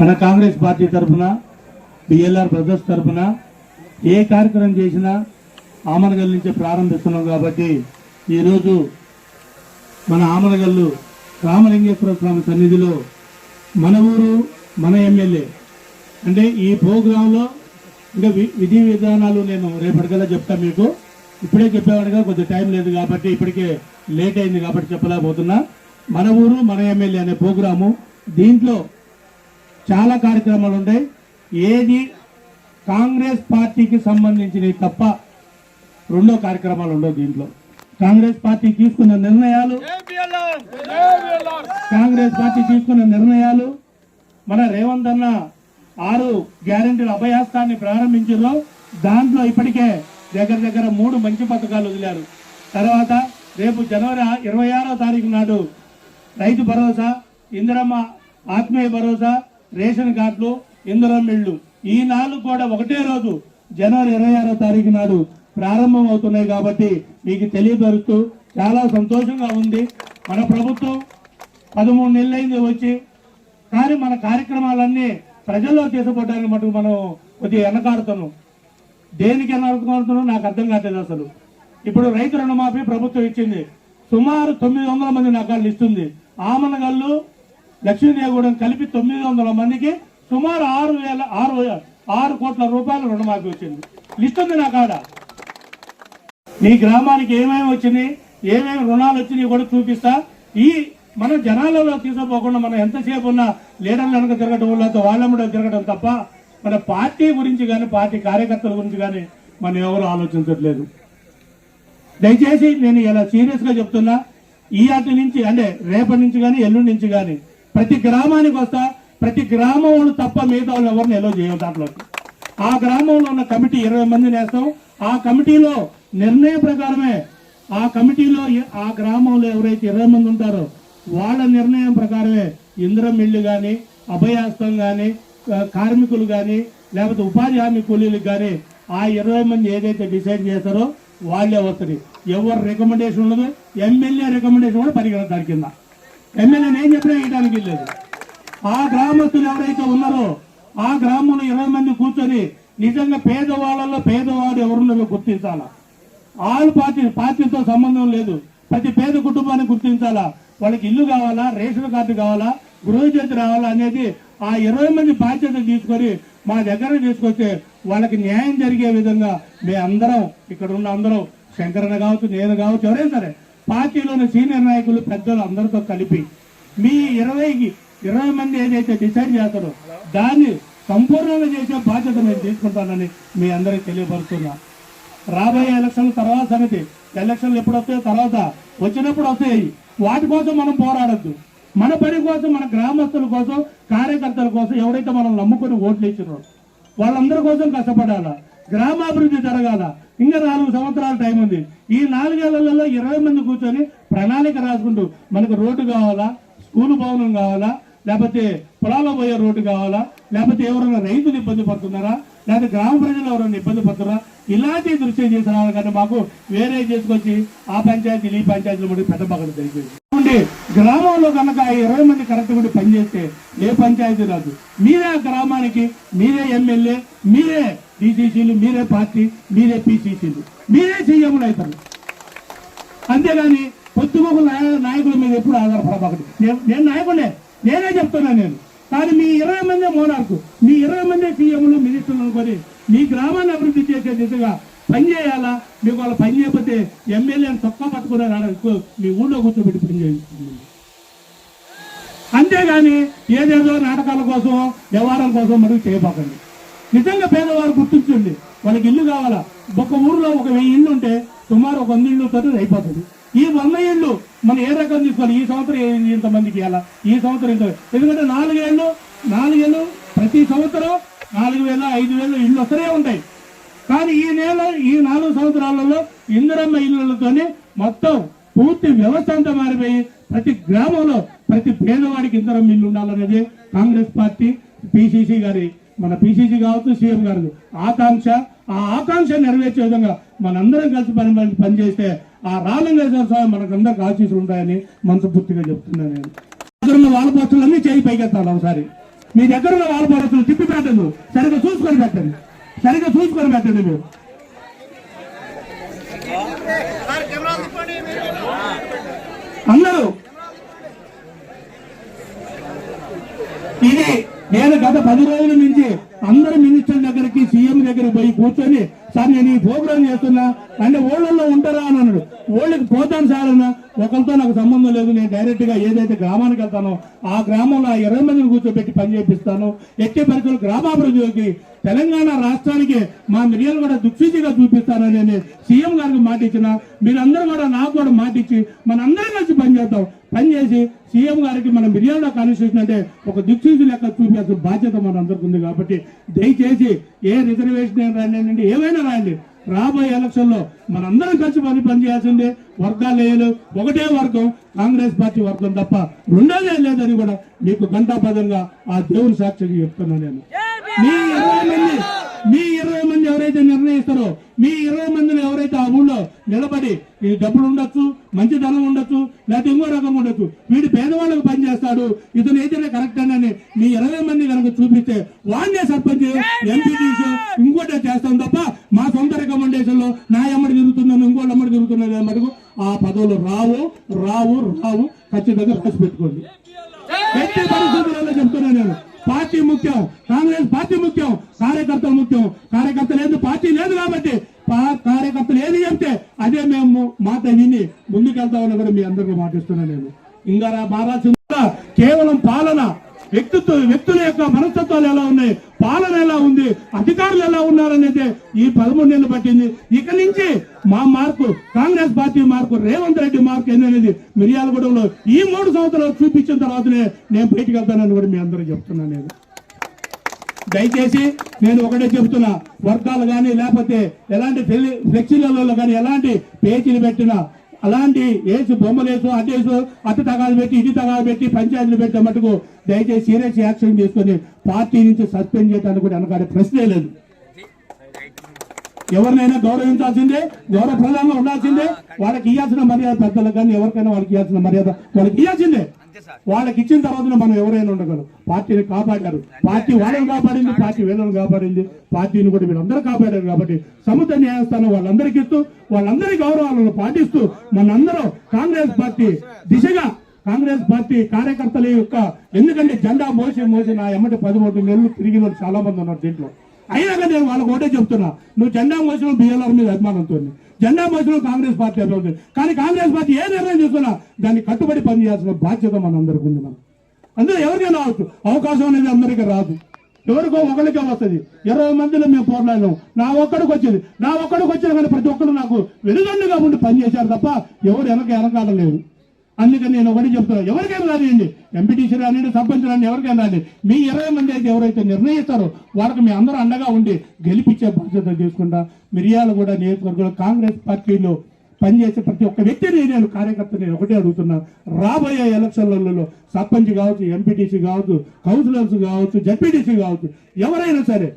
మన కాంగ్రెస్ పార్టీ తరఫున BLR brothers తరఫున ఏ కార్యక్రమం చేసినా ఆమనగల్ నుంచే ప్రారంభిస్తున్నాం కాబట్టి ఈరోజు మన ఆమనగల్లు రామలింగేశ్వర స్వామి సన్నిధిలో మన ఊరు మన ఎమ్మెల్యే. అంటే ఈ ప్రోగ్రాంలో ఇంకా వి- విధి విధానాలు నేను రేపటికల్లా చెప్తా మీకు. ఇప్పుడే చెప్పేవాడిగా కొద్దిగా టైం లేదు కాబట్టి ఇప్పటికే లేట్ అయింది కాబట్టి చెప్పలేకపోతున్నా. మన ఊరు మన ఎమ్మెల్యే అనే ప్రోగ్రాము దీంట్లో చాలా కార్యక్రమాలు ఉంటాయి ఏది కాంగ్రెస్ పార్టీకి సంబంధించినవి తప్ప రెండో కార్యక్రమాలు ఉండవు దీంట్లో. కాంగ్రెస్ పార్టీ తీసుకున్న నిర్ణయాలు కాంగ్రెస్ పార్టీ తీసుకున్న నిర్ణయాలు మన రేవంత్ అన్న ఆరు గ్యారెంటీల అభయాస్తాన్ని ప్రారంభించారు దాంట్లో ఇప్పటికే దగ్గర దగ్గర మూడు మంచి పథకాలు వదిలారు. తర్వాత రేపు జనవరి ఇరవై ఆరో తారీఖు నాడు రైతు భరోసా ఇందిరమ్మ ఆత్మీయ భరోసా రేషన్ కార్డులు ఇందిరమ్మ ఇళ్ళు. ఈ నాలుగు కూడా ఒకటే రోజు జనవరి ఇరవై ఆరో తారీఖు నాడు ప్రారంభం అవుతున్నాయి కాబట్టి మీకు తెలియపరుస్తూ చాలా సంతోషంగా ఉంది. మన ప్రభుత్వం పదమూడు నెలలైంది వచ్చి కానీ మన కార్యక్రమాలన్నీ ప్రజల్లో తీసుకోవడానికి మటుకు మనం కొద్దిగా వెనకాడుతున్నాం. దేనికి వెనకాడుతున్నాం నాకు అర్థం కాలేదు అసలు. ఇప్పుడు రైతు రుణమాఫీ ప్రభుత్వం ఇచ్చింది. సుమారు తొమ్మిది వందల మంది నకాళ్ళు ఇస్తుంది. ఆమనగల్లు లక్ష్మీదేవగూడెం కలిపి తొమ్మిది వందల మందికి సుమారు ఆరు వేల ఆరు ఆరు కోట్ల రూపాయలు రుణమాఫీ వచ్చింది. లిస్ట్ ఉంది నా కాడ. మీ గ్రామానికి ఏమేమి వచ్చినాయి ఏమేమి రుణాలు వచ్చినాయి కూడా చూపిస్తా. ఈ మన జనాలలో తీసుకోపోకుండా మనం ఎంతసేపు ఉన్న లీడర్ల వెనక తిరగటం వాళ్ళతో వాళ్ళమ్మడో కూడా తప్ప మన పార్టీ గురించి కానీ పార్టీ కార్యకర్తల గురించి కానీ మనం ఎవరు ఆలోచించట్లేదు. దయచేసి నేను ఇలా సీరియస్గా చెప్తున్నా. ఈ అటు నుంచి అంటే రేపటి నుంచి కానీ ఎల్లుండి నుంచి కానీ ప్రతి గ్రామానికి వస్తా ప్రతి గ్రామంలో తప్ప మిగతా వాళ్ళు ఎవరిని ఎలో చేయం దాంట్లోకి ఆ గ్రామంలో ఉన్న కమిటీ ఇరవై మందిని వేస్తాం. ఆ కమిటీలో నిర్ణయం ప్రకారమే ఆ కమిటీలో ఆ గ్రామంలో ఎవరైతే ఇరవై మంది ఉంటారో వాళ్ళ నిర్ణయం ప్రకారమే ఇంద్రం ఇల్లు కానీ అభయాస్తం కానీ కార్మికులు కానీ లేకపోతే ఉపాధి హామీ కూలీలకు కానీ ఆ ఇరవై మంది ఏదైతే డిసైడ్ చేస్తారో వాళ్ళే వస్తుంది. ఎవరు రికమెండేషన్ ఉండదు ఎమ్మెల్యే రికమెండేషన్ కూడా పరిగణించాలి కింద. ఎమ్మెల్యే నేను చెప్పినా వేయడానికి లేదు ఆ గ్రామస్తులు ఎవరైతే ఉన్నారో ఆ గ్రామంలో ఇరవై మంది కూర్చొని నిజంగా పేదవాళ్ళలో పేదవాడు ఎవరున్నారో గుర్తించాలా? ఆల్ పార్టీ పార్టీతో సంబంధం లేదు. ప్రతి పేద కుటుంబాన్ని గుర్తించాలా? వాళ్ళకి ఇల్లు కావాలా? రేషన్ కార్డు కావాలా? గృహజ్యోతి రావాలా అనేది ఆ ఇరవై మంది బాధ్యత తీసుకొని మా దగ్గర తీసుకొస్తే వాళ్ళకి న్యాయం జరిగే విధంగా మేము అందరం ఇక్కడ ఉన్న అందరం శంకరణ కావచ్చు నేను కావచ్చు ఎవరైనా సరే పార్టీలోని సీనియర్ నాయకులు పెద్దలు అందరితో కలిపి మీ ఇరవైకి ఇరవై మంది ఏదైతే డిసైడ్ చేస్తారో దాన్ని సంపూర్ణంగా చేసే బాధ్యత నేను తీసుకుంటానని మీ అందరికి తెలియపరుస్తున్నా. రాబోయే ఎలక్షన్ తర్వాత సంగతి ఎలక్షన్లు ఎప్పుడు వస్తాయో తర్వాత వచ్చినప్పుడు వస్తాయి. వాటి కోసం మనం పోరాడద్దు. మన పని కోసం మన గ్రామస్తుల కోసం కార్యకర్తల కోసం ఎవరైతే మనం నమ్ముకొని ఓట్లు ఇచ్చినారో వాళ్ళందరి కోసం కష్టపడాలా? గ్రామాభివృద్ధి జరగాల? ఇంకా నాలుగు సంవత్సరాల టైం ఉంది. ఈ నాలుగేళ్ళలో ఇరవై మంది కూర్చొని ప్రణాళిక రాసుకుంటూ మనకు రోడ్డు కావాలా స్కూల్ భవనం కావాలా లేకపోతే పొలాల్లో పోయే రోడ్డు కావాలా లేకపోతే ఎవరైనా రైతులు ఇబ్బంది పడుతున్నారా లేకపోతే గ్రామ ప్రజలు ఎవరైనా ఇబ్బంది పడుతున్నారా ఇలాంటి దృశ్యం చేసిన కానీ మాకు వేరే చేసుకొచ్చి ఆ పంచాయతీలు ఈ పంచాయతీలు కూడా పెద్ద పగలు జరిగింది. గ్రామంలో కనుక ఇరవై మంది కరెక్ట్ కూడా పనిచేస్తే ఏ పంచాయతీ రాదు. మీరే ఆ గ్రామానికి మీరే ఎమ్మెల్యే మీరే డీసీసీలు మీరే పార్టీ మీరే పిసిసిలు. మీరే సీఎంలు అవుతారు. అంతేగాని పొత్తుమొక నాయకుల మీద ఎప్పుడు ఆధారపడబాకండి నేను నేను నాయకుడే నేనే చెప్తున్నా నేను. కానీ మీ ఇరవై మంది మోనార్కు. మీ ఇరవై మంది సీఎంలు మినిస్టర్లు అనుకొని మీ గ్రామాన్ని అభివృద్ధి చేసే దిశగా పని చేయాలా? మీకు వాళ్ళు పని చేయకపోతే ఎమ్మెల్యేని తక్కువ పట్టుకునే మీ ఊళ్ళో కూర్చోబెట్టి పని చేయిస్తుంది అంతేగాని ఏదేదో నాటకాల కోసం వ్యవహారం కోసం మనకు చేయబాకండి. నిజంగా పేదవారు గుర్తించండి వాళ్ళకి ఇల్లు కావాలా? ఒక ఊర్లో ఒక వెయ్యి ఇల్లు ఉంటే సుమారు ఒక వంద ఇల్లు తోటి అయిపోతుంది. ఈ వంద ఇల్లు మనం ఏ రకం తీసుకోవాలి? ఈ సంవత్సరం ఇంతమందికి ఇవ్వాలా? ఈ సంవత్సరం ఇంత ఎందుకంటే నాలుగేళ్ళు నాలుగేళ్ళు ప్రతి సంవత్సరం నాలుగు వేల ఐదు వేలు ఇల్లు వస్తూనే ఉంటాయి. కానీ ఈ నెల ఈ నాలుగు సంవత్సరాలలో ఇందిరమ్మ ఇళ్ళతోనే మొత్తం పూర్తి వ్యవస్థ అంతా మారిపోయి ప్రతి గ్రామంలో ప్రతి పేదవాడికి ఇందిరమ్మ ఇల్లు ఉండాలనేది కాంగ్రెస్ పార్టీ పిసిసి గారి మన పిసిసి కావచ్చు సీఎం గారు ఆకాంక్ష ఆ ఆకాంక్ష నెరవేర్చే విధంగా మనందరం కలిసి పని పని- పనిచేస్తే ఆ రామలింగేశ్వర స్వామి మనకందరికి ఆశీస్సులు ఉంటాయని మనసుపూర్తిగా చెప్తున్నాను నేను. దగ్గర ఉన్న వాళ్ళ చేయి పైకెత్తాలి ఒకసారి. మీ దగ్గర ఉన్న వాళ్ళ పోస్టులు తిప్పి పెట్టదు సరిగ్గా చూసుకొని పెట్టండి. సరిగ్గా చూసుకొని పెట్టండి మీరు. అందరూ. ఇది నేను గత పది రోజుల నుంచి అందరు మినిస్టర్ దగ్గరికి సీఎం దగ్గరికి పోయి కూర్చొని సార్ నేను ఈ ప్రోగ్రామ్ చేస్తున్నా అంటే ఓళ్ళల్లో ఉంటారా? అని అన్నాడు. ఓళ్ళకి పోతాను సార్ అన్న. ఒకరితో నాకు సంబంధం లేదు. నేను డైరెక్ట్గా ఏదైతే గ్రామానికి వెళ్తానో ఆ గ్రామంలో ఆ ఇరవై మందిని కూర్చోబెట్టి పని చేపిస్తాను. ఎట్టి పరిస్థితులు గ్రామాభివృద్ధికి తెలంగాణ రాష్ట్రానికి మా మిర్యాలు కూడా దుఃఖించిగా చూపిస్తానని నేను సీఎం గారికి మాట ఇచ్చిన. మీరందరూ కూడా నాకు కూడా మాట ఇచ్చి మనందరం కలిసి పనిచేద్దాం పని చేసి సీఎం గారికి మన మిరియాల కాన్స్టిట్యూషన్ అంటే ఒక దిక్సూచి లెక్క చూపించాల్సిన బాధ్యత మన అందరికి ఉంది కాబట్టి దయచేసి ఏ రిజర్వేషన్ రాయండి ఏమైనా రాయండి. రాబోయే ఎలక్షన్లో మనందరం కలిసి పని పనిచేయాల్సిందే. వర్గాలు లేదు ఒకటే వర్గం కాంగ్రెస్ పార్టీ వర్గం తప్ప రెండోదే లేదని కూడా మీకు గంటాపదంగా ఆ దేవుని సాక్షిగా చెప్తున్నాను నేను. మీ ఇరవై మంది మీ ఎవరైతే నిర్ణయిస్తారో మీ ఇరవై మందిని ఎవరైతే ఆ ఊళ్ళో నిలబడి డబ్బులు ఉండొచ్చు మంచి ధనం ఉండొచ్చు లేకపోతే ఇంకో రకంగా ఉండొచ్చు వీడు పేదవాళ్ళకు పనిచేస్తాడు ఇతను ఏదైనా కరెక్ట్ అని మీ ఇరవై మంది కనుక చూపిస్తే వాడినే సర్పంచ్ ఎంపీటీసీ ఇంకోటే చేస్తాం తప్ప మా సొంత రికమెండేషన్లో నా ఎమ్మడి తిరుగుతున్నాను ఇంకోటి ఎమ్మడి తిరుగుతున్నది మటుకు ఆ పదవులు రావు రావు రావు. ఖచ్చితంగా రాసి పెట్టుకోండి. ఎట్టి పరిస్థితులలో చెప్తున్నాను నేను? పార్టీ ముఖ్యం కాంగ్రెస్ పార్టీ ముఖ్యం కార్యకర్తలు ముఖ్యం. కార్యకర్త లేదు పార్టీ లేదు కాబట్టి పా- కార్యకర్తలు ఏది చెప్తే అదే మేము మాట విని ముందుకెళ్తామని కూడా మీ అందరికీ మాటిస్తున్నాను నేను. ఇంకా రా- కేవలం పాలన వ్యక్తిత్వ వ్యక్తుల యొక్క మనస్తత్వాలు ఎలా ఉన్నాయి? పాలన ఎలా ఉంది? అధికారులు ఎలా ఉన్నారనేది ఈ పదమూడు నెలలు పట్టింది. ఇక నుంచి మా mark Congress party mark Revanth Reddy mark ఏందనేది మిర్యాలగూడెంలో ఈ మూడు సంవత్సరాలు చూపించిన తర్వాతనే నేను బయటికి వెళ్తానని కూడా మీ అందరూ చెప్తున్నాను నేను. దయచేసి నేను ఒకటే చెబుతున్నా వర్గాలు కానీ లేకపోతే ఎలాంటి ఫ్లెక్సీలలో కానీ ఎలాంటి పేచీలు పెట్టినా అలాంటి ఏసు బొమ్మలేసు అదేసు అటేసు అటు తగాలు పెట్టి ఇది తగాలు పెట్టి పంచాయతీలు పెట్టే మటుకు దయచేసి సీరియస్ యాక్షన్ తీసుకొని పార్టీ నుంచి సస్పెండ్ చేయడానికి కూడా వెనకాడే ప్రశ్నే లేదు. ఎవరినైనా గౌరవించాల్సిందే గౌరవ ప్రధానంగా ఉండాల్సిందే వాళ్ళకి ఇవ్వాల్సిన మర్యాద పెద్దలకు కానీ ఎవరికైనా వాళ్ళకి ఇవ్వాల్సిన మర్యాద వాళ్ళకి ఇవ్వాల్సిందే వాళ్ళకి ఇచ్చిన తర్వాత మనం ఎవరైనా ఉండగలం. పార్టీని కాపాడారు. పార్టీ వాళ్ళని కాపాడింది పార్టీ వీళ్ళని కాపాడింది. పార్టీని కూడా వీళ్ళందరూ కాపాడారు కాబట్టి సముద్ర న్యాయస్థానం వాళ్ళందరికీ ఇస్తూ వాళ్ళందరి గౌరవాలను పాటిస్తూ మనందరం కాంగ్రెస్ పార్టీ దిశగా కాంగ్రెస్ పార్టీ కార్యకర్తల యొక్క ఎందుకంటే జెండా మోసి మోసి నా ఎమ్మటి పదమూడు నెలలు తిరిగిన చాలా మంది ఉన్నారు దీంట్లో. అయినా కానీ నేను వాళ్ళకి ఒకటే చెప్తున్నా. నువ్వు జెండా మోసిన బిఎల్ఆర్ మీద అభిమానంతో జెండా మోసిన కాంగ్రెస్ పార్టీ అభివృద్ధి కానీ కాంగ్రెస్ పార్టీ ఏ నిర్ణయం చేస్తున్నా దాన్ని కట్టుబడి పనిచేయాల్సిన బాధ్యత మనందరికీ ఉంది మనం. అందరూ ఎవరికైనా రావచ్చు అవకాశం అనేది అందరికీ రాదు. ఎవరికో ఒకరికే వస్తుంది. ఇరవై మందిలో మేము పోరాడాం నా ఒక్కడికి వచ్చింది. నా ఒక్కడికి వచ్చిన కానీ ప్రతి ఒక్కరు నాకు వెనుదండుగా ఉండి పనిచేశారు తప్ప ఎవరు వెనక వెనకాడలేదు. అందుకని నేను ఒకటి చెప్తున్నాను ఎవరికైనా రానియండి. ఎంపీటీసీ రానియండి సర్పంచ్ రాని ఎవరికైనా రాని మీ ఇరవై మంది అయితే ఎవరైతే నిర్ణయిస్తారో వాళ్ళకి మీ అందరూ అండగా ఉండి గెలిపించే బాధ్యత తీసుకుంటా. మిరియాలు కూడా నియోజకవర్గంలో కాంగ్రెస్ పార్టీలో పనిచేసే ప్రతి ఒక్క వ్యక్తిని నేను కార్యకర్త నేను ఒకటే అడుగుతున్నా. రాబోయే ఎలక్షన్లలో సర్పంచ్ కావచ్చు ఎంపీటీసీ కావచ్చు కౌన్సిలర్స్ కావచ్చు జడ్పీటీసీ కావచ్చు ఎవరైనా సరే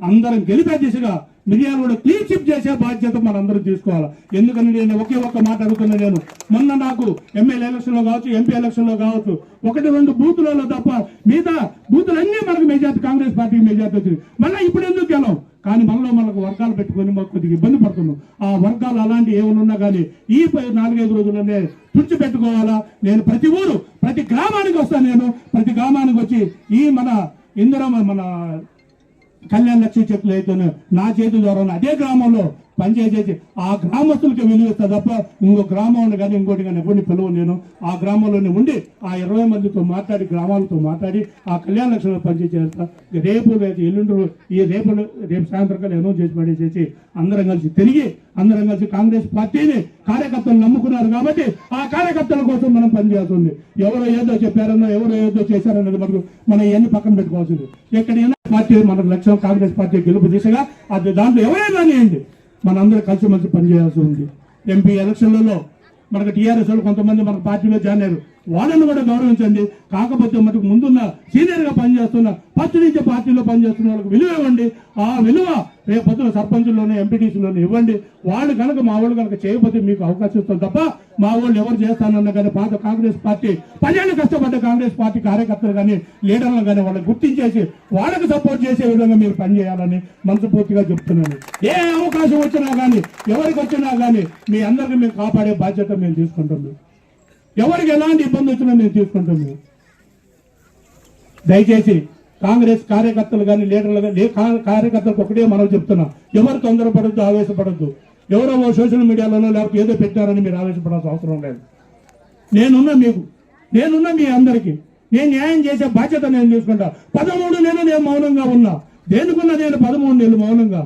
అందరం గెలిపే దిశగా మిరియాలు కూడా క్లీన్ చిప్ చేసే బాధ్యత మనందరూ తీసుకోవాలి. ఎందుకని నేను ఒకే ఒక్క మాట అడుగుతున్నా నేను. మొన్న నాకు ఎమ్మెల్యే ఎలక్షన్లో కావచ్చు ఎంపీ ఎలక్షన్లో కావచ్చు ఒకటి రెండు బూతులలో తప్ప మిగతా బూతులన్నీ మనకు మెజార్టీ కాంగ్రెస్ పార్టీకి మెజార్టీ వచ్చింది. మళ్ళీ ఇప్పుడు ఎందుకు గెలవం? కానీ మనలో మనకు వర్గాలు పెట్టుకొని మాకు కొద్దిగా ఇబ్బంది పడుతున్నాం. ఆ వర్గాలు అలాంటి ఏమైనా ఉన్నా కానీ ఈ నాలుగైదు రోజులనే తుడిచిపెట్టుకోవాలా? నేను ప్రతి ఊరు ప్రతి గ్రామానికి వస్తాను నేను. ప్రతి గ్రామానికి వచ్చి ఈ మన ఇందిరా మన కళ్యాణ లక్ష్మి చెప్పులు అయితే నా చేతుల ద్వారా అదే గ్రామంలో పనిచేసేసి ఆ గ్రామస్తులకి విలువిస్తా తప్ప ఇంకో గ్రామం కానీ ఇంకోటి కానీ ఎవరిని పిలువ నేను. ఆ గ్రామంలోనే ఉండి ఆ ఇరవై మందితో మాట్లాడి గ్రామాలతో మాట్లాడి ఆ కళ్యాణ లక్ష్మిలో పనిచేసేస్తా రేపు రేపు ఎల్లుండి ఈ రేపు రేపు సాయంత్రం కల్లా అనౌన్స్ చేసి పడేసేసి అందరం కలిసి తిరిగి అందరం కలిసి కాంగ్రెస్ పార్టీని కార్యకర్తలు నమ్ముకున్నారు కాబట్టి ఆ కార్యకర్తల కోసం మనం పనిచేస్తుంది ఎవరో ఏదో చెప్పారనో ఎవరో ఏదో చేశారన్నది మనకు మనం ఇవన్నీ పక్కన పెట్టుకోవాల్సింది. ఎక్కడైనా పార్టీ మనకు లక్ష్యం కాంగ్రెస్ పార్టీ గెలుపు దిశగా అది దాంట్లో ఎవరైనా రానియండి. మనందరూ కలిసి మంచి పనిచేయాల్సి ఉంది. ఎంపీ ఎలక్షన్లలో మనకు టీఆర్ఎస్ వాళ్ళు కొంతమంది మన పార్టీలో జాయిన్ అయ్యారు. వాళ్ళని కూడా గౌరవించండి. కాకపోతే మటుకు ముందున్న సీనియర్గా పనిచేస్తున్న ఫస్ట్ పార్టీలో పనిచేస్తున్న వాళ్ళకి విలువ ఇవ్వండి. ఆ విలువ రేపు పొద్దున సర్పంచుల్లోనే ఎంపీటీసీలోనే ఇవ్వండి. వాళ్ళు కనుక మా వాళ్ళు కనుక చేయకపోతే మీకు అవకాశం ఇస్తాం తప్ప మా వాళ్ళు ఎవరు చేస్తానన్న కానీ పాత కాంగ్రెస్ పార్టీ పదేళ్ళు కష్టపడ్డ కాంగ్రెస్ పార్టీ కార్యకర్తలు కానీ లీడర్లు కానీ వాళ్ళని గుర్తించేసి వాళ్ళకి సపోర్ట్ చేసే విధంగా మీరు పనిచేయాలని మనస్ఫూర్తిగా చెప్తున్నాను. ఏ అవకాశం వచ్చినా కానీ ఎవరికి వచ్చినా కానీ మీ అందరికీ మేము కాపాడే బాధ్యత మేము తీసుకుంటాం ఎవరికి ఎలాంటి ఇబ్బంది వచ్చినా మేము తీసుకుంటాం మేము. దయచేసి కాంగ్రెస్ కార్యకర్తలు కానీ లీడర్లు కానీ కార్యకర్తలకు ఒకటే మనం చెప్తున్నా. ఎవరు తొందరపడద్దు ఆవేశపడద్దు. ఎవరో ఓ సోషల్ మీడియాలోనో లేకపోతే ఏదో పెట్టారని మీరు ఆవేశపడాల్సిన అవసరం లేదు. నేనున్నా మీకు నేనున్నా మీ అందరికీ నేను న్యాయం చేసే బాధ్యత నేను తీసుకుంటా. పదమూడు నెలలు నేను మౌనంగా ఉన్నా. దేనికున్నా నేను పదమూడు నెలలు మౌనంగా.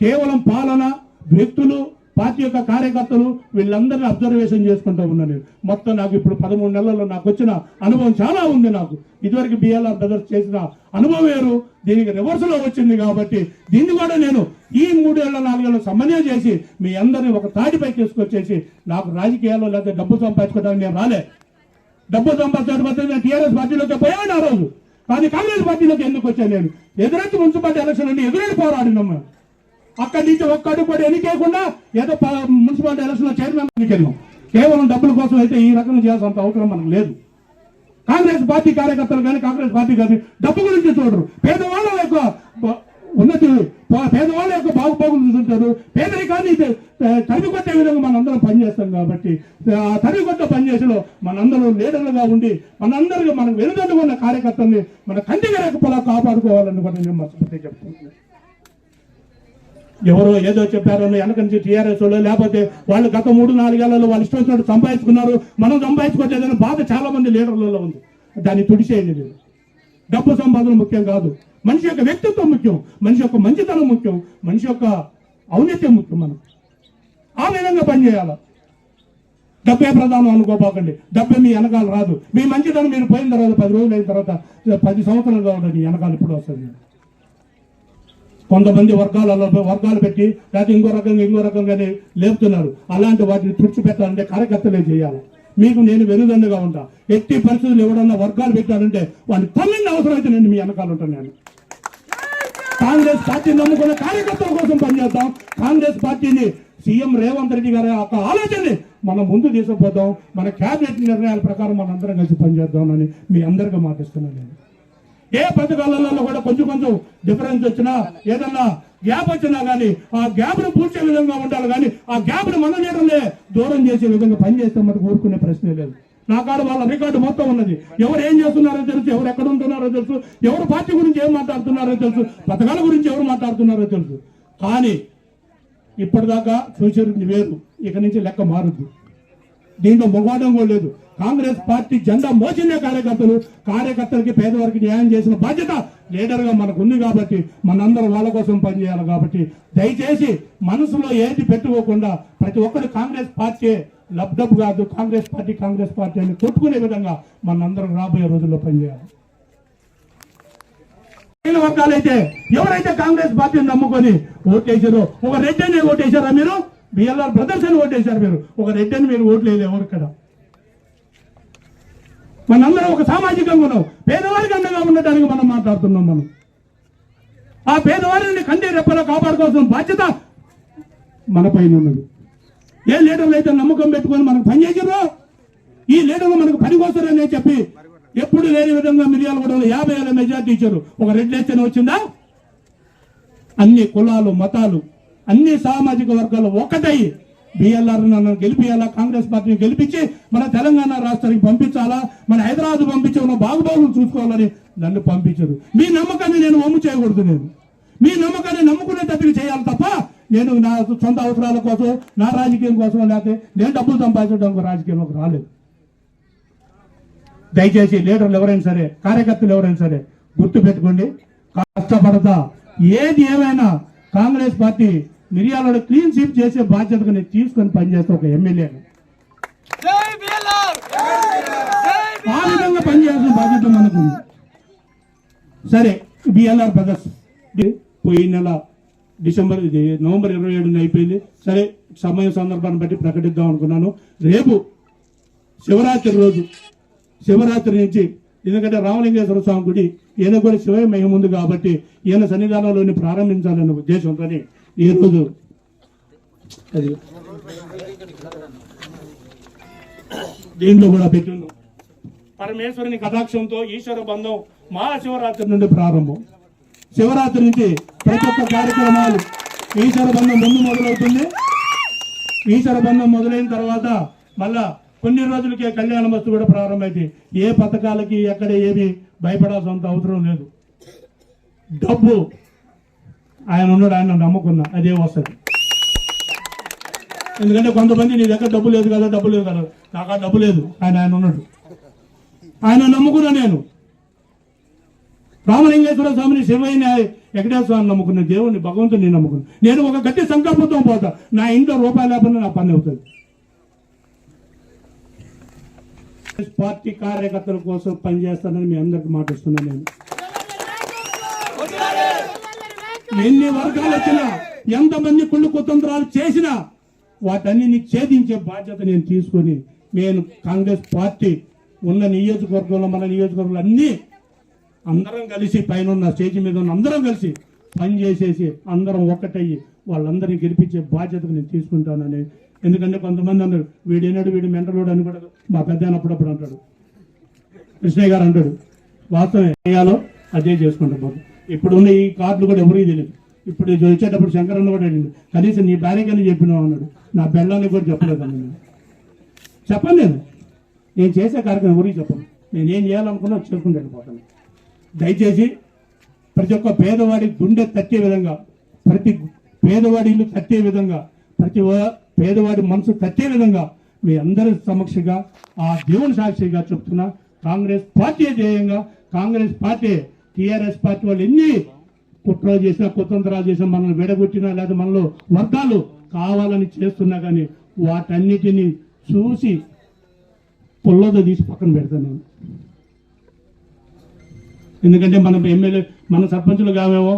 కేవలం పాలన వ్యక్తులు పార్టీ యొక్క కార్యకర్తలు వీళ్ళందరినీ అబ్జర్వేషన్ చేసుకుంటూ ఉన్నాను. నేను మొత్తం నాకు ఇప్పుడు పదమూడు నెలల్లో నాకు వచ్చిన అనుభవం చాలా ఉంది నాకు. ఇదివరకు బిఎల్ఆర్ బ్రదర్స్ చేసిన అనుభవం వేరు. దీనికి రివర్స్లో వచ్చింది కాబట్టి దీన్ని కూడా నేను ఈ మూడేళ్ళ నాలుగేళ్ళు సమన్వయం చేసి మీ అందరినీ ఒక తాటిపై తీసుకొచ్చేసి నాకు రాజకీయాల్లో లేకపోతే డబ్బు సంపాదించుకోవడానికి నేను రాలే. డబ్బు సంపాదించడం నేను టీఆర్ఎస్ పార్టీలోకి పోయాను ఆ రోజు. కానీ కాంగ్రెస్ పార్టీలోకి ఎందుకు వచ్చాను నేను? ఎదురెత్తి మున్సిపాలిటీ ఎలక్షన్ అంటే ఎదురెత్తి పోరాడినాం అక్కడి నుంచి ఒక్క అడుగు కూడా ఎన్నికేయకుండా ఏదో ప- మున్సిపాలిటీ ఎలక్షన్ చైర్మన్ ఎన్నికెళ్ళాం కేవలం డబ్బుల కోసం అయితే ఈ రకంగా చేయాల్సినంత అవసరం మనకు లేదు. కాంగ్రెస్ పార్టీ కార్యకర్తలు కానీ కాంగ్రెస్ పార్టీ కానీ డబ్బు గురించి చూడరు. పేదవాళ్ళ యొక్క ఉన్నతి పేదవాళ్ళ యొక్క బాగుబాగులు చూసుంటారు పేదరికాన్ని ఇది, తరిమి కొట్టే విధంగా మనందరం పనిచేస్తాం కాబట్టి ఆ తరిమి కొట్ట పనిచేసలో మనందరం లీడర్లుగా ఉండి మనందరికీ మనం వెనుదండుగా ఉన్న కార్యకర్తల్ని మన కంటికి రేకపోలా కాపాడుకోవాలని కూడా నేను మర్చిపోతే చెప్తున్నాను ఎవరో ఏదో చెప్పారని వెనక నుంచి టీఆర్ఎస్ లేకపోతే వాళ్ళు గత మూడు నాలుగేళ్ళలో వాళ్ళు ఇష్టం వచ్చినట్టు సంపాదించుకున్నారు. మనం సంపాదించుకోవట్లేదని బాధ చాలా మంది లీడర్లలో ఉంది. దాన్ని తుడిచేయండి లేదు. డబ్బు సంపాదన ముఖ్యం కాదు. మనిషి యొక్క వ్యక్తిత్వం ముఖ్యం. మనిషి యొక్క మంచితనం ముఖ్యం. మనిషి యొక్క ఔన్నత్యం ముఖ్యం మనం. ఆ విధంగా పనిచేయాలి. డబ్బే ప్రధానం అనుకోపోకండి డబ్బే మీ వెనకాల రాదు. మీ మంచితనం మీరు పోయిన తర్వాత పది రోజులు అయిన తర్వాత పది సంవత్సరాలుగా ఉండదు వెనకాల ఇప్పుడు వస్తుంది? కొంతమంది వర్గాలలో వర్గాలు పెట్టి లేకపోతే ఇంకో రకంగా ఇంకో రకంగానే లేపుతున్నారు. అలాంటి వాటిని తుడిచిపెట్టాలంటే కార్యకర్తలే చేయాలి. మీకు నేను వెనుదండగా ఉంటా. ఎట్టి పరిస్థితులు ఎవడన్నా వర్గాలు పెట్టాలంటే వాడిని తల్లిని అవసరమైతే నేను మీ వెనకాల ఉంటాను నేను. కాంగ్రెస్ పార్టీ నమ్ముకున్న కార్యకర్తల కోసం పనిచేద్దాం. కాంగ్రెస్ పార్టీని సీఎం రేవంత్ రెడ్డి గారి యొక్క ఆలోచనని మనం ముందు తీసుకుపోతాం. మన క్యాబినెట్ నిర్ణయాల ప్రకారం మనం అందరం కలిసి పనిచేద్దామని మీ అందరికీ మాటిస్తున్నాను నేను. ఏ పథకాలలో కూడా కొంచెం కొంచెం డిఫరెన్స్ వచ్చినా ఏదన్నా గ్యాప్ వచ్చినా కానీ ఆ గ్యాప్ను పూడ్చే విధంగా ఉండాలి కానీ ఆ గ్యాప్ను మన లీడర్లే దూరం చేసే విధంగా పనిచేస్తే మనకు ఊరుకునే ప్రశ్నే లేదు. నా కాడ వాళ్ళ రికార్డు మొత్తం ఉన్నది. ఎవరు ఏం చేస్తున్నారో తెలుసు ఎవరు ఎక్కడ ఉంటున్నారో తెలుసు ఎవరు పార్టీ గురించి ఏం మాట్లాడుతున్నారో తెలుసు పథకాల గురించి ఎవరు మాట్లాడుతున్నారో తెలుసు. కానీ ఇప్పటిదాకా ఫ్యూచర్ వేరు ఇక నుంచి లెక్క మారుద్దు. దీంట్లో మొగవాడం కూడా లేదు. కాంగ్రెస్ పార్టీ జెండా మోసిన కార్యకర్తలు కార్యకర్తలకి పేదవారికి న్యాయం చేసిన బాధ్యత లీడర్గా మనకు ఉంది కాబట్టి మనందరం వాళ్ళ కోసం పనిచేయాలి కాబట్టి దయచేసి మనసులో ఏది పెట్టుకోకుండా ప్రతి ఒక్కరు కాంగ్రెస్ పార్టీ లబ్డబ్ కాదు కాంగ్రెస్ పార్టీ కాంగ్రెస్ పార్టీ అని కొట్టుకునే విధంగా మనందరం రాబోయే రోజుల్లో పనిచేయాలి. వర్గాలైతే ఎవరైతే కాంగ్రెస్ పార్టీని నమ్ముకొని ఓటేసారో ఒక రెడ్డి అనే ఓటేశారా మీరు? బిఎల్ఆర్ బ్రదర్స్ అని ఓటేశారు మీరు. ఒక రెడ్డి అని మీరు ఓట్లేదు లేదు ఎవరు ఇక్కడ? మనందరం ఒక సామాజికంగా ఉన్నాం. పేదవారికి అండగా ఉండటానికి మనం మాట్లాడుతున్నాం మనం. ఆ పేదవారిని కంటే రెప్పలో కాపాడుకోవాల్సిన బాధ్యత మన పైన ఉన్నది. ఏ లీడర్లు అయితే నమ్మకం పెట్టుకొని మనకు పనిచేసారో ఈ లీడర్లు మనకు పనికొస్తారని చెప్పి ఎప్పుడు లేని విధంగా మిరియాలు కూడా యాభై ఏళ్ళ మెజార్టీ ఇచ్చారు. ఒక రెడ్ వచ్చిందా? అన్ని కులాలు మతాలు అన్ని సామాజిక వర్గాలు ఒకటై బిఎల్ఆర్ నన్ను గెలిపియాలా కాంగ్రెస్ పార్టీని గెలిపించి మన తెలంగాణ రాష్ట్రానికి పంపించాలా మన హైదరాబాద్ పంపించి ఉన్న బాగుబాగులు చూసుకోవాలని నన్ను పంపించారు. మీ నమ్మకాన్ని నేను వమ్ము చేయకూడదు నేను. మీ నమ్మకాన్ని నమ్ముకునేటట్టుగా చేయాలి తప్ప నేను నా సొంత అవసరాల కోసం నా రాజకీయం కోసం లేకపోతే నేను డబ్బులు సంపాదించడం రాజకీయంలోకి రాలేదు. దయచేసి లీడర్లు ఎవరైనా సరే కార్యకర్తలు ఎవరైనా సరే గుర్తు పెట్టుకోండి కష్టపడతా. ఏది ఏమైనా కాంగ్రెస్ పార్టీ మిరియాలలో క్లీన్ స్వీప్ చేసే బాధ్యతగా నేను తీసుకొని పనిచేస్తా ఒక ఎమ్మెల్యే. ఆ విధంగా పనిచేయాల్సిన బాధ్యత మనకు సరే బిఎల్ఆర్ బ్రదర్స్ పోయిన నెల డిసెంబర్ ఇది నవంబర్ ఇరవై ఏడున అయిపోయింది. సరే సమయం సందర్భాన్ని బట్టి ప్రకటిద్దాం అనుకున్నాను. రేపు శివరాత్రి రోజు శివరాత్రి నుంచి ఎందుకంటే రామలింగేశ్వర స్వామి గుడి ఈయన కూడా శివమయం ఉంది కాబట్టి ఈయన సన్నిధానంలోని ప్రారంభించాలనే ఉద్దేశంతో ఈ అది. దీంట్లో కూడా పెట్టున్నాం పరమేశ్వరుని కటాక్షంతో ఈశ్వర బంధం మహాశివరాత్రి నుండి ప్రారంభం. శివరాత్రి నుంచి ప్రతి ఒక్క కార్యక్రమాలు ఈశ్వర బంధం ముందు మొదలవుతుంది. ఈశ్వర బంధం మొదలైన తర్వాత మళ్ళా కొన్ని రోజులకే కళ్యాణ వస్తు కూడా ప్రారంభమైంది ఏ పథకాలకి ఎక్కడ ఏమి భయపడాల్సినంత అవసరం లేదు. డబ్బు ఆయన ఉన్నాడు ఆయన నమ్ముకున్నా. అదే వస్తుంది ఎందుకంటే కొంతమంది నీ దగ్గర డబ్బు లేదు కదా డబ్బు లేదు కదా. నాకు ఆ డబ్బు లేదు. ఆయన ఆయన ఉన్నాడు ఆయన నమ్ముకున్నా నేను. రామలింగేశ్వర స్వామిని శివైన వెంకటేశ్వర స్వామిని నమ్ముకున్న. దేవుడిని భగవంతుని నమ్ముకున్నా. నేను ఒక గట్టి సంకల్పంతో పోతా. నా ఇంట్లో రూపాయలు లేకుండా నా పని అవుతుంది. పార్టీ కార్యకర్తల కోసం పనిచేస్తానని మీ అందరికి మాటిస్తున్నాను నేను. ఎన్ని వర్గాలు వచ్చినా ఎంతమంది కుళ్ళు కుతంత్రాలు చేసినా వాటన్ని ఛేదించే బాధ్యత నేను తీసుకొని నేను కాంగ్రెస్ పార్టీ ఉన్న నియోజకవర్గంలో మన నియోజకవర్గంలో అన్ని అందరం కలిసి పైన ఉన్న స్టేజ్ మీద ఉన్న అందరం కలిసి పని చేసేసి అందరం ఒక్కటయ్యి వాళ్ళందరినీ గెలిపించే బాధ్యత నేను తీసుకుంటానని. ఎందుకంటే కొంతమంది అన్నారు వీడేనాడు వీడు మెంటలోడు అని కూడా మా పెద్ద అప్పుడప్పుడు అంటాడు. కృష్ణయ్య గారు అంటాడు వాస్తవం చేయాలో అదే చేసుకుంటాం బాబు. ఇప్పుడున్న ఈ కార్డులు కూడా ఎవరికి తెలియదు. ఇప్పుడు వచ్చేటప్పుడు శంకరన్న కూడా అడిగింది కనీసం నీ భార్యకని చెప్పినావు? అన్నాడు. నా బెల్లాన్ని కూడా చెప్పలేదు అన్నాడు. నేను చెప్పను నేను నేను చేసే కార్యక్రమం ఎవరికి చెప్పను. నేను ఏం చేయాలనుకున్నా అది చేసుకుంటూ వెళ్ళిపోతాను దయచేసి ప్రతి ఒక్క పేదవాడి గుండె తట్టే విధంగా ప్రతి పేదవాడి ఇల్లు తట్టే విధంగా ప్రతి పేదవాడి మనసు తట్టే విధంగా మీ అందరి సమక్షగా ఆ దేవుని సాక్షిగా చెప్తున్నా కాంగ్రెస్ పార్టీ ధ్యేయంగా కాంగ్రెస్ పార్టీ టిఆర్ఎస్ పార్టీ వాళ్ళు ఎన్ని కుట్రలు చేసినా కుతంత్రాలు చేసినా మనల్ని విడగొట్టినా లేదా మనలో వర్గాలు కావాలని చేస్తున్నా కానీ వాటన్నిటిని చూసి పుల్లతో తీసి పక్కన పెడతాను నేను. ఎందుకంటే మన ఎమ్మెల్యే మన సర్పంచులు కావేమో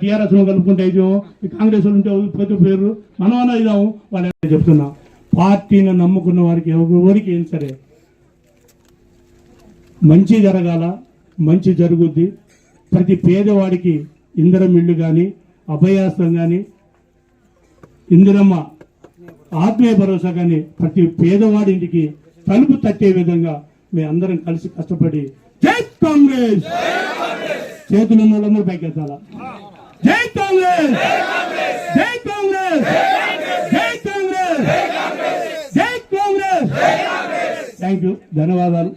టీఆర్ఎస్ కలుపుకుంటే అయితేమో ఈ కాంగ్రెస్ ఉంటే ప్రతి పేరు మనం అన్న ఇదాము వాళ్ళు చెప్తున్నా. పార్టీని నమ్ముకున్న వారికి ఎవరికి ఏం సరే. మంచి జరగాల మంచి జరుగుద్ది. ప్రతి పేదవాడికి ఇందిరం ఇల్లు కానీ అభయాస్తం కానీ ఇందిరమ్మ ఆత్మీయ భరోసా కానీ ప్రతి పేదవాడి ఇంటికి తలుపు తట్టే విధంగా మీ అందరం కలిసి కష్టపడి జై కాంగ్రెస్ చేతులు ఉన్న వాళ్ళందరూ పైకెత్తాల జై కాంగ్రెస్ జై కాంగ్రెస్ జై కాంగ్రెస్ జై కాంగ్రెస్ థ్యాంక్ యూ ధన్యవాదాలు